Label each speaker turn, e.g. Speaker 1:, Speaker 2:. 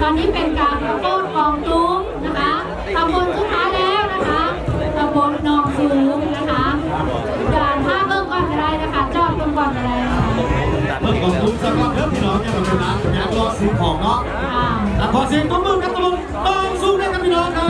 Speaker 1: ตอนนี้เป็นการข้โพดกองตุ้มนะคะตำบลสุดท้ายแล้วนะคะตำบลหนองสูงนะคะด่านท่าเบิ่งก่อนอะไรนะคะจอดเบิ้งก่อนอะไร
Speaker 2: เมื่อก่อนคุณสำหรับเพื่อนพี่น้องเนี่ยเราเป็นะอยากรอซื้อของเนาะ
Speaker 1: อ่า
Speaker 2: อะอเสียงตบมือกับต้บลบางสูงนห้กับพี่น้องครับ